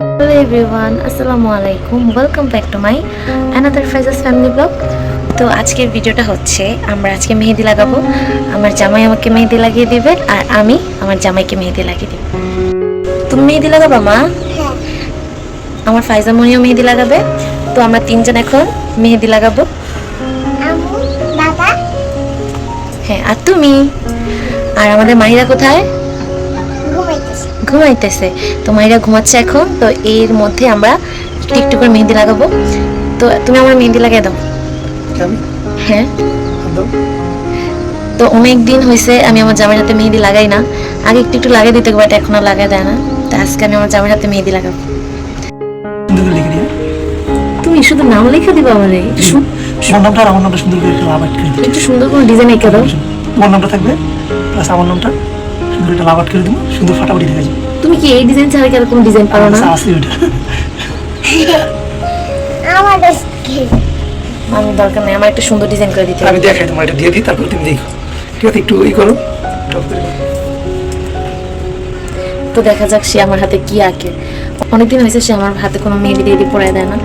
Hello everyone আসসালামু আলাইকুম welcome back to my another ফ্রেজাস family vlog তো আজকের ভিডিওটা হচ্ছে আমরা আজকে মেহেদি লাগাবো। আমার জামাই আমাকে মেহেদি লাগিয়ে দিবে আর আমি আমার জামাইকে মেহেদি লাগিয়ে দিব। তুমি মেহেদি লাগাবা মা? হ্যাঁ। আমার ফাইজামনিও মেহেদি লাগাবে। তো আমরা তিনজন এখন মেহেদি লাগাবো। হ্যাঁ আর তুমি? আর আমাদের মাহিরা কোথায়? ঘুমাইতেছে। তো মাহিরা ঘুমাচ্ছে এখন। তো এর মধ্যে আমরা একটু একটু করে মেহেদি লাগাবো। তো তুমি আমার মেহেদি লাগিয়ে দাও। হ্যাঁ। তো অনেক দিন হয়েছে আমি আমার জামাইয়ের হাতে মেহেদি লাগাই না। আগে একটু একটু লাগিয়ে দিতে বাট এখন লাগাই দেয় না। তো আজকে আমি আমার জামাইয়ের হাতে মেহেদি লাগাবো। তুমি শুধু নাম লিখে দিবা আমারে। নামটা আমার নামটা সুন্দর করে একটা সুন্দর করে ডিজাইন এঁকে দাও। তোমার নামটা থাকবে? প্লাস আমার নামটা? সুন্দর একটা লাভাট করে দেবো। সুন্দর ফাটাফাটি দেখা যাবে তুমি কি এই ডিজাইন ছাড়া কি আর কোনো ডিজাইন পারো না? আচ্ছা, আছে ওইটা আমার আমি দরকার নেই আমার একটা সুন্দর ডিজাইন করে দিতে আমি দেখাই তোমার এটা দিয়ে দিই তারপর তুমি দেখো। ঠিক আছে একটু ই করো। তো দেখা যাক সে আমার হাতে কি আঁকে। অনেকদিন হয়েছে সে আমার হাতে কোনো মেহেদি টেহেদি পরাই দেয় না।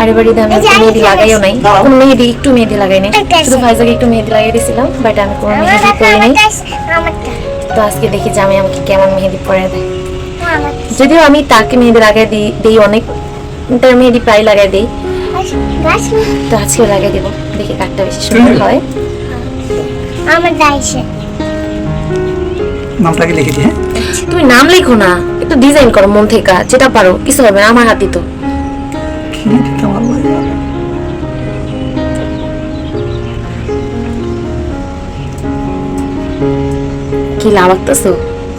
আর এবার ঈদে আমি কোনো মেহেদি লাগাইও নাই। কোনো মেহেদি একটু মেহেদি লাগাই নাই। শুধু ভাইজাকে একটু মেহেদি লাগিয়ে দিয়েছিলাম বাট আমি কোনো মেহেদি বাবা তো আজকে দেখি যে আমি আমাকে কেমন মেহেদি পরে দেয় যদিও আমি তাকে মেহেদি লাগাই দিই দিই অনেক তার মেহেদি প্রায় লাগাই দিই তো আজকে লাগাই দেবো দেখি কাঠটা বেশি সুন্দর হয় আমার দাইছে নামটাকে লিখে দিই হ্যাঁ তুমি নাম লেখো না একটু ডিজাইন করো মন থেকে যেটা পারো কিছু হবে না আমার হাতে তো কি দিতে কি লাভ আঁকতেছো?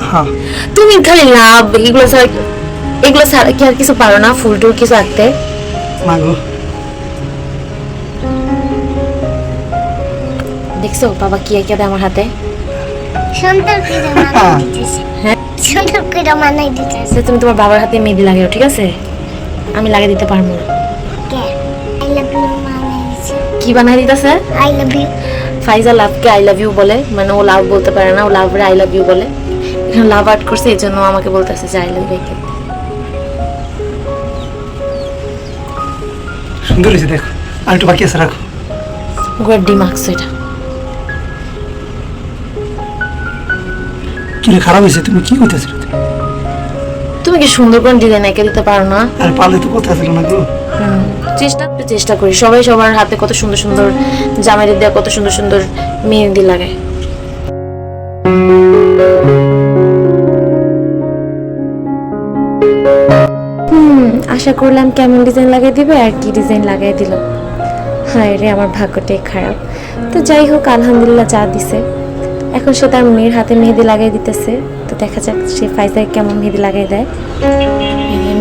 হ্যাঁ। তুমি খালি লাভ এগুলো ছাড়া এগুলো ছাড়া কি আর কিছু পারো না ফুল টুল কিছু আঁকতে? না গো দেখছ বাবা কি এঁকে দেয় আমার হাতে? সুন্দর করে দিতেছে। হ্যাঁ। সুন্দর করে মানাই দিতেছে। তো তুমি তোমার বাবার হাতে মেহেদি লাগাও ঠিক আছে? আমি লাগিয়ে দিতে পারব না। কে আই লাভ ইউ মানাই দিছে কি বানাই দিতেছে? আই লাভ ইউ ফাইজা লাভকে আই লাভ ইউ বলে মানে ও লাভ বলতে পারে না ও লাভরে আই লাভ ইউ বলে। এখানে লাভ আর্ট করছে এই জন্য আমাকে বলতেছে যে আই লাভ ইউ সুন্দর হয়েছে দেখো। আর একটু বাকি আছে রাখো। গোয়ার ডিম আঁকছো এটা। কি খারাপ হয়েছে তুমি কি করতেছো? তুমি কি সুন্দর করে ডিজাইন এঁকে দিতে পারো না? আর পারলে তো কথা ছিল না গো। চেষ্টা চেষ্টা করি। সবাই সবার হাতে কত সুন্দর সুন্দর জামাইদের দেওয়া কত সুন্দর সুন্দর মেহেদি হুম আশা করলাম কেমন ডিজাইন লাগিয়ে দিবে আর কি ডিজাইন লাগিয়ে দিল। হায় রে আমার ভাগ্যটাই খারাপ। তো যাই হোক আলহামদুলিল্লাহ যা দিছে। এখন সে তার মেয়ের হাতে মেহেদি লাগিয়ে দিতেছে তো দেখা যাক সে ফাইজায় কেমন মেহেদি লাগিয়ে দেয়।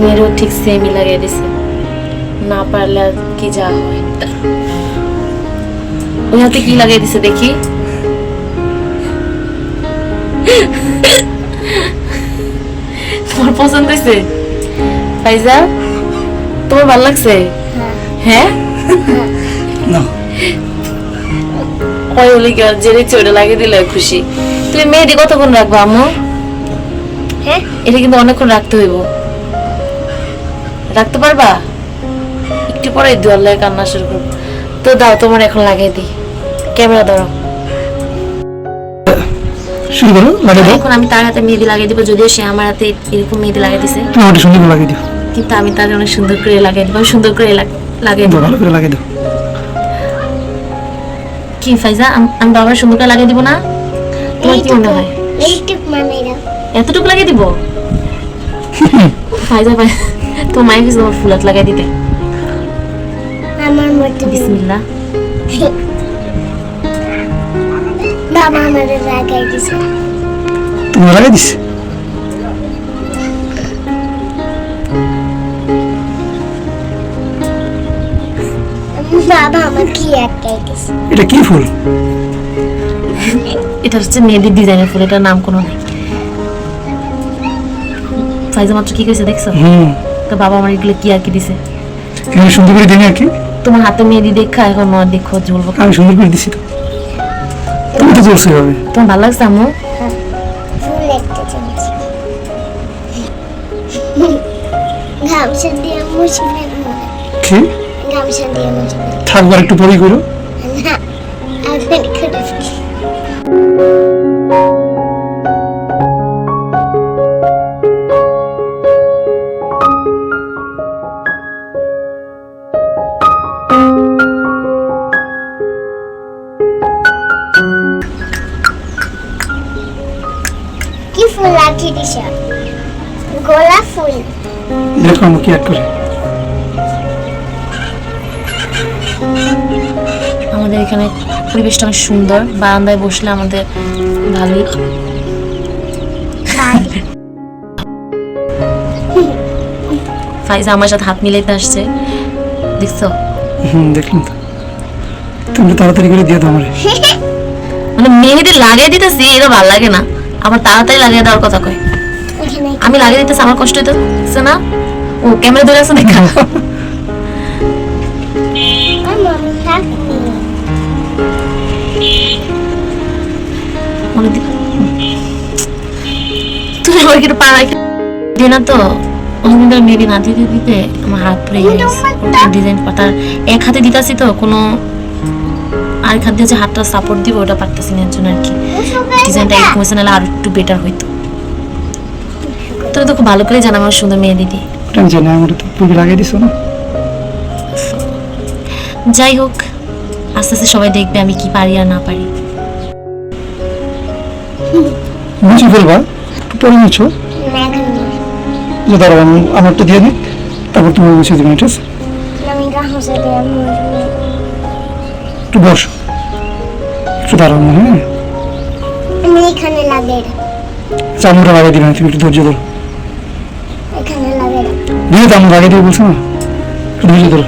মেয়েরও ঠিক সেমই লাগিয়ে দিছে। না পারলে আর কি যা হয়। ওই হাতে কি লাগিয়ে দিছে দেখি? তোমার পছন্দ হয়েছে? ফাইজা তোমার ভালো লাগছে? হ্যাঁ? না। ওই হলে কি জেনে চড়ে লাগিয়ে দিলে খুশি। তুমি মেহেদি কতক্ষণ রাখব আম্মু? হ্যাঁ? এটা কিন্তু অনেকক্ষণ রাখতে হইব। রাখতে পারবা? একটু পরে দুয়াল্লায় কান্না শুরু করব। তো দাও তোমার এখন লাগিয়ে দিই। ক্যামেরা ধরো। শুরু করো লাগিয়ে দাও। এখন আমি তার হাতে মেহেদি লাগিয়ে দিব যদিও সে আমার হাতে এরকম মেহেদি লাগিয়ে দিছে। তুমি আমাকে সুন্দর লাগিয়ে দিও। কিন্তু আমি তার অনেক সুন্দর করে লাগিয়ে দিব সুন্দর করে লাগিয়ে দিব। ভালো করে লাগিয়ে দাও। কি ফাইজা? আমি বাবার সুন্দর লাগিয়ে দিব না? তোমার কি মনে হয়? এতটুকু লাগিয়ে দিব? ফাইজা ভাই তো মায়ের কাছে তোমার ফুলাত লাগিয়ে দিতে। আমার মতো বিসমিল্লাহ। বাবা আমাদের লাগাই দিছে। তুমি লাগিয়ে দিস কি এটা কি ফুল? এটা হচ্ছে মেহেদির ডিজাইনের ফুল এটার নাম কোনো নাই। ফাইজা মাত্র কি কইছে দেখছ? হুম। তো বাবা আমার এগুলো কি আর কি দিছে? এখানে সুন্দর করে দিই আর কি তোমার হাতে মেহেদি দেখা এখন আমার দেখো জ্বলবো আমি সুন্দর করে দিছি তো। তুমি তো চলছে হবে তোমার ভালো লাগছে আম্মু? ফুল একটা দিয়ে মুছে কি? দিয়ে থাকবার একটু পরেই করো। না ফেলি কি ফুল লাগিয়ে দিছ গোলাপ ফুল। দেখো আমাকে এক করে। আমাদের এখানে পরিবেশটা অনেক সুন্দর। বারান্দায় বসলে আমাদের ভালোই। ফাইজা আমার সাথে হাত মিলাইতে আসছে। দেখছ? হুম দেখলাম তো। তুমি তাড়াতাড়ি করে দিয়ে দাও আমারে। মানে মেহেদি লাগিয়ে দিতেছি এটা ভালো লাগে না। আবার তাড়াতাড়ি লাগিয়ে দেওয়ার কথা কয়। আমি লাগিয়ে দিতেছি আমার কষ্ট হইতেছে না। ও ক্যামেরা ধরে আছে দেখা আমার থাকবে দি- তুমি আমার কিন্তু পা রাখে না তো? অন্য মেবি না দিতে দিতে আমার হাত পুড়ে গেছে। ডিজাইন পাতার এক হাতে দিতাছি তো কোনো আরেক হাত যে হাতটা সাপোর্ট দিব ওটা পারতেছি না জন্য আর কি। ডিজাইনটা এরকম হয়েছে নাহলে আর একটু বেটার হইতো। তুমি তো খুব ভালো করে জানো আমার সুন্দর মেয়ে দিদি। আমি জানি আমার তো পূর্বে লাগিয়ে দিছো না। যাই হোক আস্তে আস্তে সবাই দেখবে আমি কি পারি আর না পারি। মুছে ফেলবা একটু পরে মুছো না এখন না। যে দাঁড়াও আমি আমারটা দিয়ে দিই। তারপর তুমি মুছে দিবে ঠিক আছে? একটু বসো। একটু দাঁড়াও না হ্যাঁ। আমি এখানে লাগিয়ে চামড়া লাগিয়ে তুমি একটু ধৈর্য ধরো। এখানে লাগিয়ে রাখ দিয়ে আমি লাগিয়ে দিয়ে বলছো না? একটু ধৈর্য ধরো।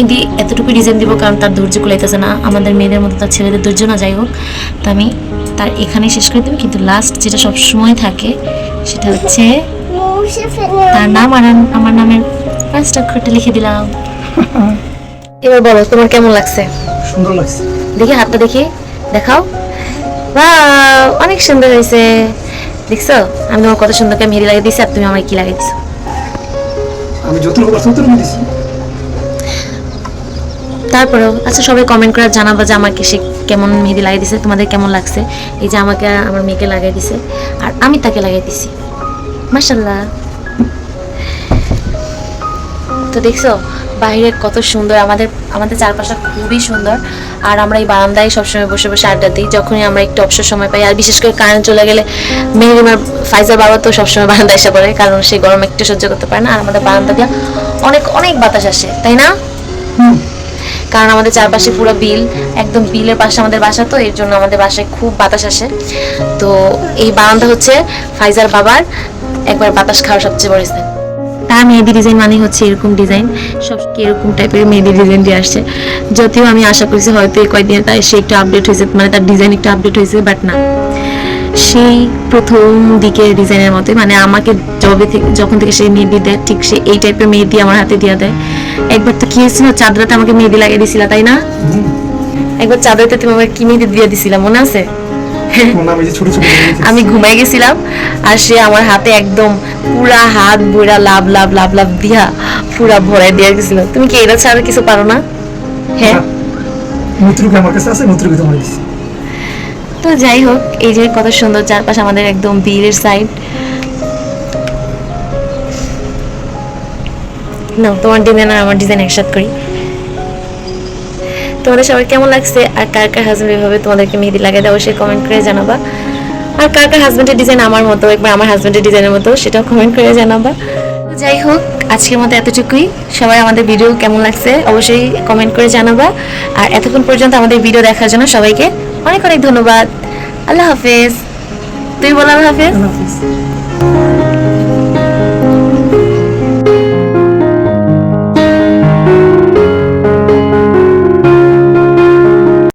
মেহেদি এতটুকু ডিজাইন দিব কারণ তার ধৈর্য কুলাইতেছে না। আমাদের মেয়েদের মতো তার ছেলেদের ধৈর্য না যাই হোক। তো আমি তার এখানে শেষ করে দেবো। কিন্তু লাস্ট যেটা সব সময় থাকে সেটা হচ্ছে তার নাম আর আমার নামের পাঁচটা অক্ষরটা লিখে দিলাম। এবার বলো তোমার কেমন লাগছে? সুন্দর লাগছে। দেখি হাতটা দেখি। দেখাও। বা অনেক সুন্দর হয়েছে। দেখছ? আমি তোমার কত সুন্দর মেহেদি লাগিয়ে দিছি আর তুমি আমার কি লাগিয়ে দিছো আমি যতটুকু পারছি ততটুকু দিছি তারপরেও আচ্ছা সবাই কমেন্ট করে জানাব যে আমাকে সে কেমন মেহেদি লাগিয়ে দিছে, তোমাদের কেমন লাগছে? এই যে আমাকে আমার মেয়েকে লাগিয়ে দিছে, আর আমি তাকে লাগিয়ে দিছি। মাশাল্লাহ তো দেখছ বাইরে কত সুন্দর, আমাদের আমাদের চারপাশটা খুবই সুন্দর। আর আমরা এই বারান্দায় সবসময় বসে বসে আড্ডা দিই, যখনই আমরা একটু অবসর সময় পাই, আর বিশেষ করে কারেন্ট চলে গেলে মেহরিমার ফাইজার বাবা তো সবসময় বারান্দায় এসে পড়ে, কারণ সে গরম একটু সহ্য করতে পারে না, আর আমাদের বারান্দা দিয়ে অনেক অনেক বাতাস আসে, তাই না? কারণ আমাদের চারপাশে পুরো বিল, একদম বিলের পাশে আমাদের বাসা, তো এর জন্য আমাদের বাসায় খুব বাতাস আসে। তো এই বারান্দা হচ্ছে ফাইজার বাবার, একবার বাতাস খাওয়ার সবচেয়ে বড় স্থান। তার মেহেদি ডিজাইন মানে হচ্ছে এরকম ডিজাইন সব এরকম টাইপের মেহেদি ডিজাইন দিয়ে আসছে। যদিও আমি আশা করছি হয়তো এই কয়েকদিনে তাই সে একটু আপডেট হয়েছে মানে তার ডিজাইন একটু আপডেট হয়েছে বাট না। সেই প্রথম দিকের ডিজাইনের মতোই মানে আমাকে জবে থেকে যখন থেকে সে মেহেদি দেয় ঠিক সে এই টাইপের মেহেদি আমার হাতে দিয়ে দেয়। একবার তো কি হয়েছিল চাদরাতে আমাকে মেহেদি লাগিয়ে দিছিল তাই না? একবার চাদরাতে তুমি আমাকে কি মেহেদি দিয়ে দিছিলা মনে আছে? আমি ঘুমাই গেছিলাম আর সে আমার হাতে একদম পুরা হাত বুড়া লাভ লাভ লাভ লাভ দিয়া পুরা ভরাই দিয়ে গেছিল। তুমি কি এটা ছাড়া কিছু পারো না? হ্যাঁ? মুত্রুকে আমার কাছে আছে মুত্রুকে তোমার দিছি তো যাই হোক, এই যে কত সুন্দর চারপাশ আমাদের একদম বিলের সাইড না তোমার ডিজাইন আর আমার ডিজাইন একসাথ করি। তোমাদের সবার কেমন লাগছে? আর কার কার হাজবেন্ড এভাবে তোমাদেরকে মেহেদি লাগিয়ে দেওয়া সে কমেন্ট করে জানাবা। আর কার কার হাজবেন্ডের ডিজাইন আমার মতো, একবার আমার হাজবেন্ডের ডিজাইনের মতো, সেটাও কমেন্ট করে জানাবা। যাই হোক, আজকের মতো এতটুকুই। সবাই আমাদের ভিডিও কেমন লাগছে, অবশ্যই কমেন্ট করে জানাবা। আর এতক্ষণ পর্যন্ত আমাদের ভিডিও দেখার জন্য সবাইকে অনেক অনেক ধন্যবাদ। আল্লাহ হাফেজ। তুই বল আল্লাহ হাফেজ। হাফিজ।